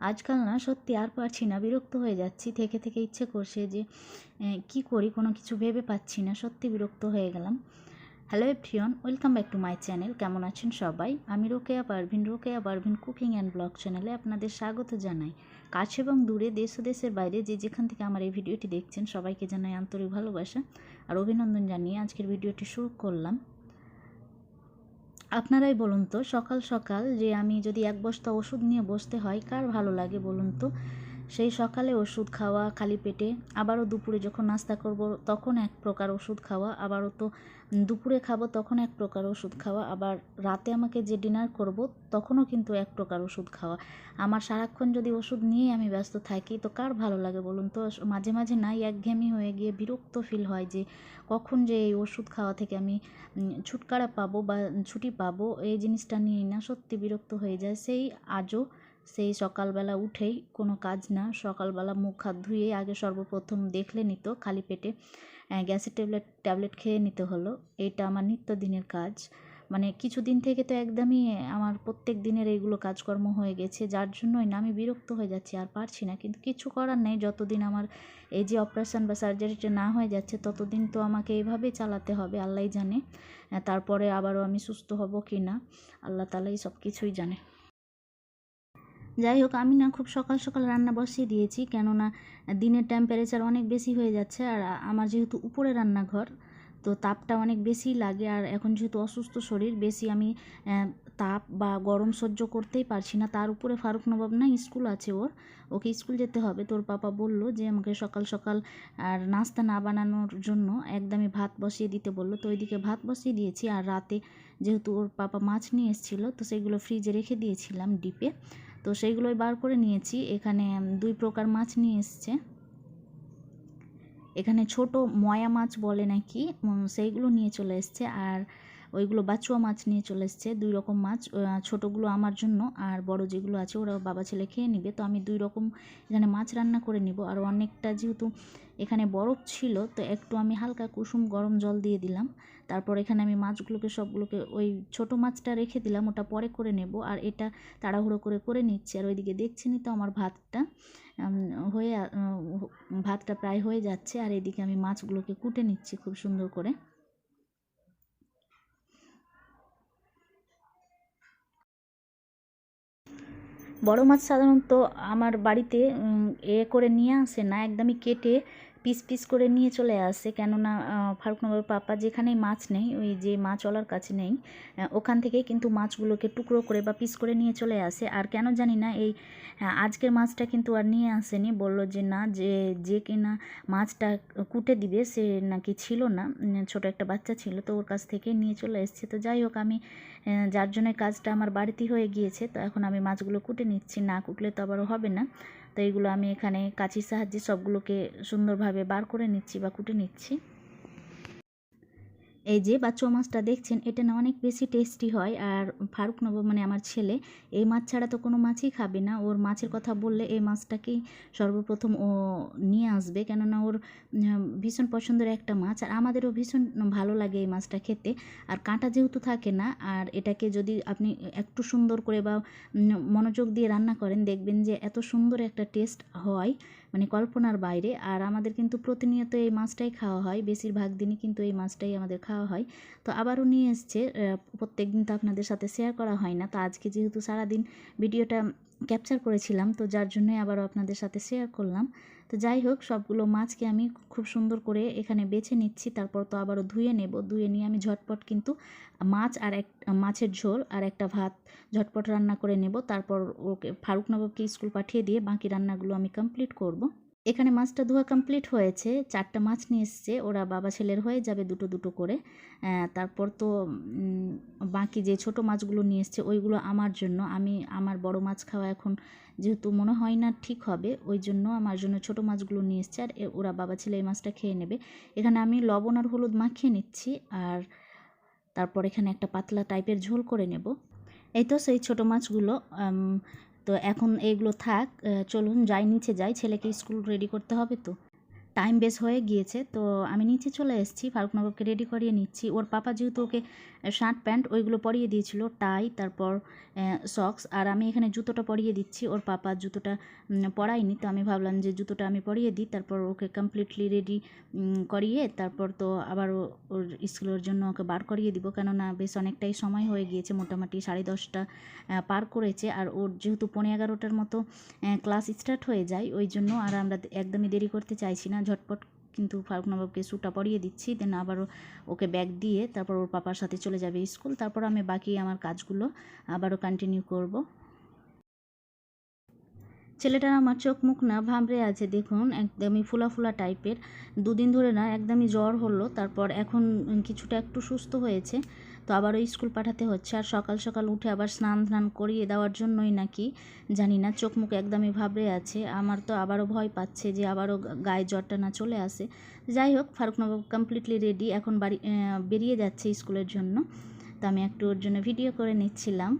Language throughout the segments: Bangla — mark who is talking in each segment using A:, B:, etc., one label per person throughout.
A: আজকাল না সত্যি আর পারছি না, বিরক্ত হয়ে যাচ্ছি। থেকে থেকে ইচ্ছে করছে যে কি করি? কোনো কিছু ভেবে পাচ্ছি না, সত্যি বিরক্ত হয়ে গেলাম। Hello everyone, welcome back to my channel. কেমন আছেন সবাই? আমি Rokeya Parvin Rokeya Parvin cooking and blog চ্যানেলে আপনাদের স্বাগত জানাই। কাছে এবং দূরে, দেশ ও দেশের বাইরে যে যেখান থেকে আমার এই ভিডিওটি দেখছেন, সবাইকে জানাই আন্তরিক ভালোবাসা আর অভিনন্দন জানিয়ে আজকের ভিডিওটি শুরু করলাম। আপনারাই বলুন তো, সকাল সকাল যে আমি যদি এক বস্তা ওষুধ নিয়ে বসতে হয়, কার ভালো লাগে বলুন তো? সেই সকালে ওষুধ খাওয়া, খালি পেটে। আবারও দুপুরে যখন নাস্তা করব, তখন এক প্রকার ওষুধ খাওয়া। আবারও তো দুপুরে খাব, তখন এক প্রকার ওষুধ খাওয়া। আবার রাতে আমাকে যে ডিনার করব, তখনও কিন্তু এক প্রকার ওষুধ খাওয়া। আমার সারাক্ষণ যদি ওষুধ নিয়ে আমি ব্যস্ত থাকি, তো কার ভালো লাগে বলুন তো? মাঝে মাঝে নাই একঘেয়েমি হয়ে গিয়ে বিরক্ত ফিল হয় যে, কখন যে এই ওষুধ খাওয়া থেকে আমি ছুটকারা পাবো বা ছুটি পাবো, এই জিনিসটা নিয়েই না সত্যি বিরক্ত হয়ে যায়। সেই আজও সেই সকালবেলা উঠেই কোনো কাজ না, সকালবেলা মুখ হাত ধুয়ে আগে সর্বপ্রথম দেখলে নিত খালি পেটে গ্যাসের ট্যাবলেট ট্যাবলেট খেয়ে নিতে হলো। এটা আমার নিত্যদিনের কাজ। মানে কিছুদিন থেকে তো একদমই আমার প্রত্যেক দিনের এইগুলো কাজকর্ম হয়ে গেছে, যার জন্যই না আমি বিরক্ত হয়ে যাচ্ছি, আর পারছি না। কিন্তু কিছু করার নেই, যতদিন আমার এই যে অপারেশান বা সার্জারিটা না হয়ে যাচ্ছে, ততদিন তো আমাকে এইভাবেই চালাতে হবে, আল্লাহই জানে তারপরে আবারও আমি সুস্থ হব কি না, আল্লাহ তালাই সব কিছুই জানে। যাই হোক আমি না খুব সকাল সকাল রান্না বসিয়ে দিয়েছি, কেননা দিনের টেম্পারেচার অনেক বেশি হয়ে যাচ্ছে আর আমার যেহেতু উপরে রান্নাঘর, তো তাপটা অনেক বেশি লাগে আর এখন যেহেতু অসুস্থ শরীর, বেশি আমি তাপ বা গরম সহ্য করতেই পারছি না। তার উপরে ফারুক নবাব না স্কুল আছে ওর, ওকে স্কুল যেতে হবে। তোর পাপা বলল যে, আমাকে সকাল সকাল আর নাস্তা না বানানোর জন্য একদমই ভাত বসিয়ে দিতে। বলল, তো ওইদিকে ভাত বসিয়ে দিয়েছি আর রাতে যেহেতু ওর পাপা মাছ নিয়ে এসেছিল, তো সেগুলো ফ্রিজে রেখে দিয়েছিলাম ডিপে। তো সেইগুলোই বার করে নিয়েছি। এখানে দুই প্রকার মাছ নিয়ে এসছে। এখানে ছোট ময়া মাছ বলে নাকি সেইগুলো নিয়ে চলে এসছে। আর ওইগুলো বাচুয়া মাছ নিয়ে চলে এসছে, দুই রকম মাছ ছোটোগুলো আমার জন্য আর বড় যেগুলো আছে ওরা বাবা ছেলে খেয়ে নিবে। তো আমি দুই রকম এখানে মাছ রান্না করে নিব। আর অনেকটা যেহেতু এখানে বরফ ছিল, তো একটু আমি হালকা কুসুম গরম জল দিয়ে দিলাম। তারপর এখানে আমি মাছগুলোকে সবগুলোকে ওই ছোট মাছটা রেখে দিলাম, ওটা পরে করে নেব। আর এটা তাড়াহুড়ো করে করে নিচ্ছি। আর ওইদিকে দেখছি দেখছেনই তো আমার ভাতটা হয়ে ভাতটা প্রায় হয়ে যাচ্ছে। আর এদিকে আমি মাছগুলোকে কুটে নিচ্ছি খুব সুন্দর করে। বড় মাছ সাধারণত আমার বাড়িতে এ করে নিয়ে আসে না, একদমই কেটে পিস পিস করে নিয়ে চলে আসে। কেননা ফারুকনগর পাপা যেখানেই মাছ নেই, ওই যে মাছওয়ালার কাছে নেই ওখান থেকেই কিন্তু মাছগুলোকে টুকরো করে বা পিস করে নিয়ে চলে আসে। আর কেন জানি না, এই আজকের মাছটা কিন্তু আর নিয়ে আসেনি। বলল যে, না, যে যে কিনা মাছটা কুটে দিবে, সে নাকি ছিল না ছোট একটা বাচ্চা ছিল, তো ওর কাছ থেকে নিয়ে চলে এসছে। তো যাই হোক, আমি যার জন্য কাজটা আমার বাড়িতেই হয়ে গিয়েছে, তো এখন আমি মাছগুলো কুটে নিচ্ছি, না কুটলে তো আবারও হবে না। তো এগুলো আমি এখানে কাঁচির সাহায্যে সবগুলোকে সুন্দরভাবে বার করে নিচ্ছি বা কুটে নিচ্ছি। এই যে বাচ্চা মাছটা দেখছেন, এটা না অনেক বেশি টেস্টি হয়। আর ফারুক নব মানে আমার ছেলে, এই মাছ ছাড়া তো কোনো মাছই খাবে না। ওর মাছের কথা বললে এই মাছটাকেই সর্বপ্রথম ও নিয়ে আসবে। কেননা ওর ভীষণ পছন্দের একটা মাছ। আর আমাদেরও ভীষণ ভালো লাগে এই মাছটা খেতে। আর কাঁটা যেহেতু থাকে না, আর এটাকে যদি আপনি একটু সুন্দর করে বা মনোযোগ দিয়ে রান্না করেন, দেখবেন যে এত সুন্দর একটা টেস্ট হয়। মানে কল্পনার বাইরে। আর আমাদের কিন্তু প্রতিনিয়ত এই মাছটাই খাওয়া হয়। বেশিরভাগ দিনই কিন্তু এই মাছটাই আমাদের খাওয়া হয়। তো আবারও নিয়ে এসছে প্রত্যেক দিন তো আপনাদের সাথে শেয়ার করা হয় না। তো আজকে যেহেতু সারাদিন ভিডিওটা ক্যাপচার করেছিলাম, তো যার জন্যই আবারও আপনাদের সাথে শেয়ার করলাম। তো যাই হোক, সবগুলো মাছকে আমি খুব সুন্দর করে এখানে বেছে নিচ্ছি। তারপর তো আবারও ধুয়ে নেব। ধুয়ে নিয়ে আমি ঝটপট কিন্তু মাছ আর এক, মাছের ঝোল আর একটা ভাত ঝটপট রান্না করে নেব। তারপর ওকে ফারুক নবাবকে স্কুল পাঠিয়ে দিয়ে বাকি রান্নাগুলো আমি কমপ্লিট করব। এখানে মাছটা ধোয়া কমপ্লিট হয়েছে, চারটা মাছ নিয়ে এসছে, ওরা বাবা ছেলের হয়ে যাবে দুটো দুটো করে। তারপর তো বাকি যে ছোট মাছগুলো নিয়ে এসছে, ওইগুলো আমার জন্য। আমি, আমার বড় মাছ খাওয়া এখন যেহেতু মনে হয় না ঠিক হবে, ওই জন্য আমার জন্য ছোট মাছগুলো নিয়ে এসছে আর ওরা বাবা ছেলে এই মাছটা খেয়ে নেবে। এখানে আমি লবণ আর হলুদ মাখিয়ে নিচ্ছি আর তারপর এখানে একটা পাতলা টাইপের ঝোল করে নেব। এই তো সেই ছোটো মাছগুলো তো এখন এগুলো থাক চলুন যাই নিচে যাই ছেলেকে স্কুল রেডি করতে হবে তো। টাইম বেস হয়ে গিয়েছে তো আমি নিচে চলে এসেছি ফারুক রেডি করিয়ে নিচ্ছি। ওর পাপা যেহেতু ওকে শার্ট প্যান্ট ওইগুলো পরিয়ে দিয়েছিল টাই তারপর সক্স আর আমি এখানে জুতোটা পরিয়ে দিচ্ছি। ওর পাপা জুতোটা উম, পরায়নি তো আমি ভাবলাম যে জুতোটা আমি পরিয়ে দিই তারপর ওকে কমপ্লিটলি রেডি করিয়ে তারপর তো আবার ওর স্কুলের জন্য ওকে বার করিয়ে দিব। কেননা বেশ অনেকটাই সময় হয়ে গিয়েছে মোটামুটি সাড়ে দশটা পার করেছে। আর ওর যেহেতু পনেরো এগারোটার মতো ক্লাস স্টার্ট হয়ে যায় ওই জন্য আর আমরা একদমই দেরি করতে চাইছি না। ঝটপট কিন্তু ফারুক নবাবকে শ্যুটা পরিয়ে দিচ্ছি। দেন আবারও ওকে ব্যাগ দিয়ে তারপর ওর পাপার সাথে চলে যাবে স্কুল। তারপর আমি বাকি আমার কাজগুলো আবারও কন্টিনিউ করব। ছেলেটার আমার চোখ মুখ না ভাবড়ে আছে, দেখুন, একদমই ফুলা ফুলা টাইপের দুদিন ধরে না একদমই জ্বর হলো, তারপর এখন কিছুটা একটু সুস্থ হয়েছে। তো আবারও স্কুল পাঠাতে হচ্ছে। আর সকাল সকাল উঠে আবার স্নান ধান করিয়ে দেওয়ার জন্যই নাকি জানি না, চোখ মুখ একদমই ভাবড়ে আছে। আমার তো আবারও ভয় পাচ্ছে যে আবারও গায়ে জ্বরটা না চলে আসে। যাই হোক, ফারুকনবাবু কমপ্লিটলি রেডি এখন বাড়ি বেরিয়ে যাচ্ছে স্কুলের জন্য। তো আমি একটু ওর জন্য ভিডিও করে নিচ্ছিলাম।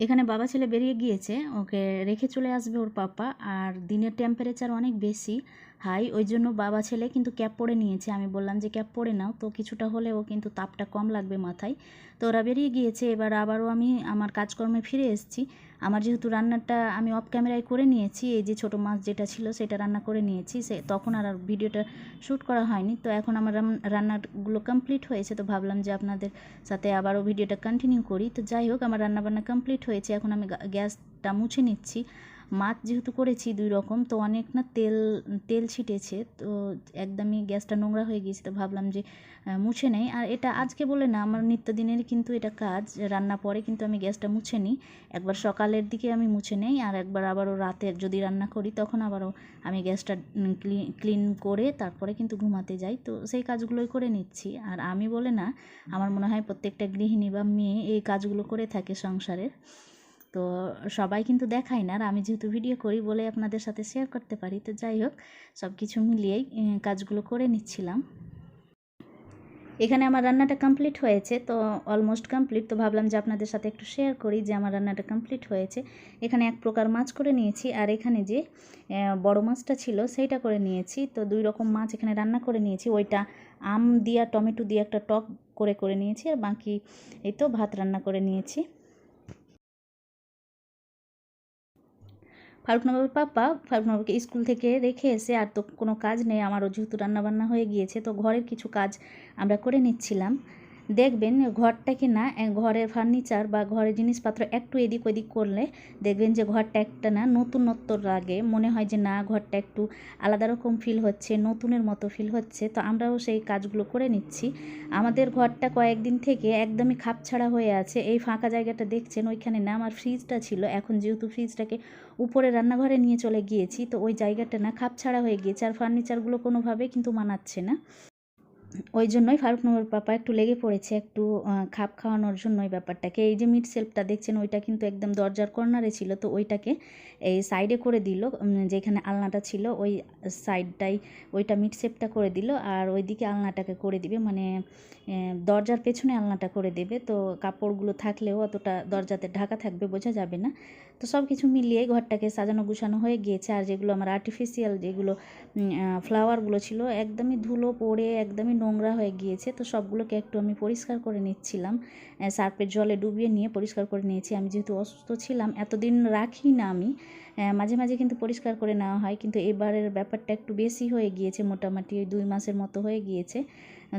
A: এখানে বাবা ছেলে বেরিয়ে গিয়েছে, ওকে রেখে চলে আসবে ওর পাপা, আর দিনের টেম্পারেচার অনেক বেশি, হাই, ওই জন্য বাবা ছেলে কিন্তু ক্যাপ পরে নিয়েছে। আমি বললাম যে ক্যাপ পরে নাও। তো কিছুটা হলে ও কিন্তু তাপটা কম লাগবে মাথায়। তো ওরা বেরিয়ে গিয়েছে, এবার আবারও আমি আমার কাজকর্মে ফিরে এসেছি। আমার যেহেতু রান্নাটা আমি অফ ক্যামেরায় করে নিয়েছি, এই যে ছোটো মাছ যেটা ছিল সেটা রান্না করে নিয়েছি, সে তখন আর ভিডিওটা শ্যুট করা হয়নি। তো এখন আমার রান- রান্নাগুলো কমপ্লিট হয়েছে, তো ভাবলাম যে আপনাদের সাথে আবারও ভিডিওটা কন্টিনিউ করি। তো যাই হোক, আমার রান্নাবান্না কমপ্লিট হয়েছে, এখন আমি গ্যাসটা মুছে নিচ্ছি। মাছ যেহেতু করেছি দুই রকম, তো অনেক না তেল তেল ছিটেছে, তো একদমই গ্যাসটা নোংরা হয়ে গিয়েছে, তো ভাবলাম যে মুছে নেই। আর এটা আজকে বলে না, আমার নিত্যদিনের কিন্তু এটা কাজ, রান্না পরে কিন্তু আমি গ্যাসটা মুছে নিই। একবার সকালের দিকে আমি মুছে নেই, আর একবার আবারও রাতে যদি রান্না করি, তখন আবারও আমি গ্যাসটা ক্লিন করে তারপরে কিন্তু ঘুমাতে যাই। তো সেই কাজগুলোই করে নিচ্ছি। আর আমি বলে না, আমার মনে হয় প্রত্যেকটা গৃহিণী বা মেয়ে এই কাজগুলো করে থাকে সংসারের। তো সবাই কিন্তু দেখায় না। আর আমি যেহেতু ভিডিও করি বলে আপনাদের সাথে শেয়ার করতে পারি, তো যাই হোক সব কিছু মিলিয়েই কাজগুলো করে নিচ্ছিলাম। এখানে আমার রান্নাটা কমপ্লিট হয়েছে, তো অলমোস্ট কমপ্লিট তো ভাবলাম যে আপনাদের সাথে একটু শেয়ার করি যে আমার রান্নাটা কমপ্লিট হয়েছে। এখানে এক প্রকার মাছ করে নিয়েছি, আর এখানে যে বড় মাছটা ছিল সেইটা করে নিয়েছি। তো দুই রকম মাছ এখানে রান্না করে নিয়েছি। ওইটা আম দিয়া, টমেটো দিয়ে একটা টক করে করে নিয়েছি। আর বাকি এই তো ভাত রান্না করে নিয়েছি। ফারুক নবাবের পাপা, ফারুক নবাবকে স্কুল থেকে রেখে এসে, আর তো কোনো কাজ নেই, আমারও যেহেতু রান্নাবান্না হয়ে গিয়েছে, তো ঘরের কিছু কাজ আমরা করে নিচ্ছিলাম। দেখবেন ঘরটাকে না ঘরের ফার্নিচার বা ঘরের জিনিসপত্র একটু এদিক ওদিক করলে দেখবেন যে ঘরটা একটা না নতুনত্ব লাগে মনে হয় যে না, ঘরটা একটু আলাদা রকম ফিল হচ্ছে, নতুনের মতো ফিল হচ্ছে। তো আমরাও সেই কাজগুলো করে নিচ্ছি। আমাদের ঘরটা কয়েকদিন থেকে একদমই খাপছাড়া হয়ে আছে। এই ফাঁকা জায়গাটা দেখছেন, ওইখানে না আমার ফ্রিজটা ছিল। এখন যেহেতু ফ্রিজটাকে উপরে রান্নাঘরে নিয়ে চলে গিয়েছি, তো ওই জায়গাটা না খাপছাড়া হয়ে গিয়েছে। আর ফার্নিচারগুলো কোনোভাবে কিন্তু মানাচ্ছে না। ওই জন্যই ফারুক নগর পাপা একটু লেগে পড়েছে, একটু খাপ খাওয়ানোর জন্য ওই ব্যাপারটাকে। এই যে মিট সেলফটা দেখছেন, ওইটা কিন্তু একদম দরজার কর্নারে ছিল, তো ওইটাকে এই সাইডে করে দিল যেখানে আলনাটা ছিল, ওই সাইডটাই ওইটা মিট সেপটা করে দিল, আর ওইদিকে আলনাটাকে করে দিবে মানে দরজার পেছনে আলনাটা করে দেবে। তো কাপড়গুলো থাকলেও অতটা দরজাতে ঢাকা থাকবে বোঝা যাবে না। তো সব কিছু মিলিয়ে ঘরটাকে সাজানো গুছানো হয়ে গিয়েছে, আর যেগুলো আমার আর্টিফিশিয়াল যেগুলো ফ্লাওয়ারগুলো ছিল, একদমই ধুলো পড়ে, একদমই নোংরা হয়ে গিয়েছে, তো সবগুলোকে একটু আমি পরিষ্কার করে নিচ্ছিলাম। সার্পের জলে ডুবিয়ে নিয়ে পরিষ্কার করে নিয়েছি। আমি যেহেতু অসুস্থ ছিলাম, এতদিন রাখি না আমি। মাঝে মাঝে কিন্তু পরিষ্কার করে নেওয়া হয়, কিন্তু এবারের ব্যাপারটা একটু বেশি হয়ে গিয়েছে, মোটামুটি ওই দুই মাসের মতো হয়ে গিয়েছে।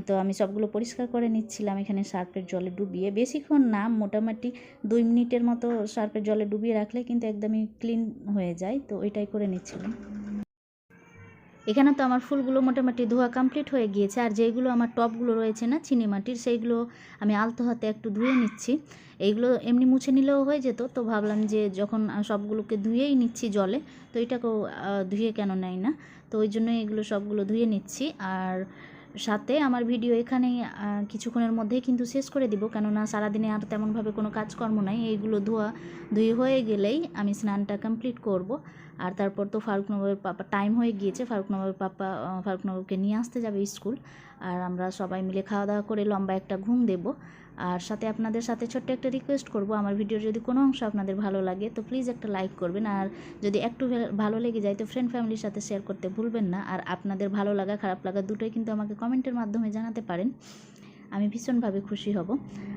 A: তো আমি সবগুলো পরিষ্কার করে নিচ্ছিলাম, এখানে সার্পের জলে ডুবিয়ে। বেশিক্ষণ না, মোটামুটি দুই মিনিটের মতো সার্পের জলে ডুবিয়ে রাখলে কিন্তু একদমই ক্লিন হয়ে যায়, তো ওইটাই করে নিচ্ছিলাম। এখানে তো আমার ফুলগুলো মোটামুটি ধোয়া কমপ্লিট হয়ে গিয়েছে। আর যেগুলো আমার টপগুলো রয়েছে না, চিনি মাটির, সেইগুলো আমি আলতো হাতে একটু ধুয়ে নিচ্ছি। এইগুলো এমনি মুছে নিলেও হয়ে যেত, তো ভাবলাম যে যখন সবগুলোকে ধুয়েই নিচ্ছি জলে, তো এটাকেও ধুয়ে কেন নেয় না? তো ওই জন্য এগুলো সবগুলো ধুয়ে নিচ্ছি। আর সাথে আমার ভিডিও এখানেই কিছুক্ষণের মধ্যেই কিন্তু শেষ করে দিব। কেননা সারাদিনে আর তেমনভাবে কোনো কাজকর্ম নাই। এইগুলো ধোয়া ধুয়ে হয়ে গেলেই আমি স্নানটা কমপ্লিট করব। আর তারপর তো ফারুক পাপা টাইম হয়ে গিয়েছে। ফারুক পাপা ফারুক নিয়ে আসতে যাবে স্কুল। আর আমরা সবাই মিলে খাওয়া দাওয়া করে লম্বা একটা ঘুম দেব। আর সাথে আপনাদের সাথে ছোট্ট একটা রিকোয়েস্ট করব। আমার ভিডিওর যদি কোনো অংশ আপনাদের ভালো লাগে, তো প্লিজ একটা লাইক করবেন। আর যদি একটু ভালো লেগে যায়, তো ফ্রেন্ড ফ্যামিলির সাথে শেয়ার করতে ভুলবেন না। আর আপনাদের ভালো লাগা, খারাপ লাগা দুটোই কিন্তু আমাকে কমেন্টের মাধ্যমে জানাতে পারেন। আমি ভীষণভাবে খুশি হব।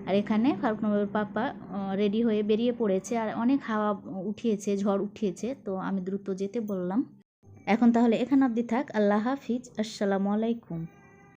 A: আর এখানে ফারুক নবাবের পাপা রেডি হয়ে বেরিয়ে পড়েছে। আর অনেক হাওয়া উঠিয়েছে, ঝড় উঠিয়েছে, তো আমি দ্রুত যেতে বললাম। এখন তাহলে এখানে অবধি থাক। আল্লাহ হাফিজ। আসসালামু আলাইকুম।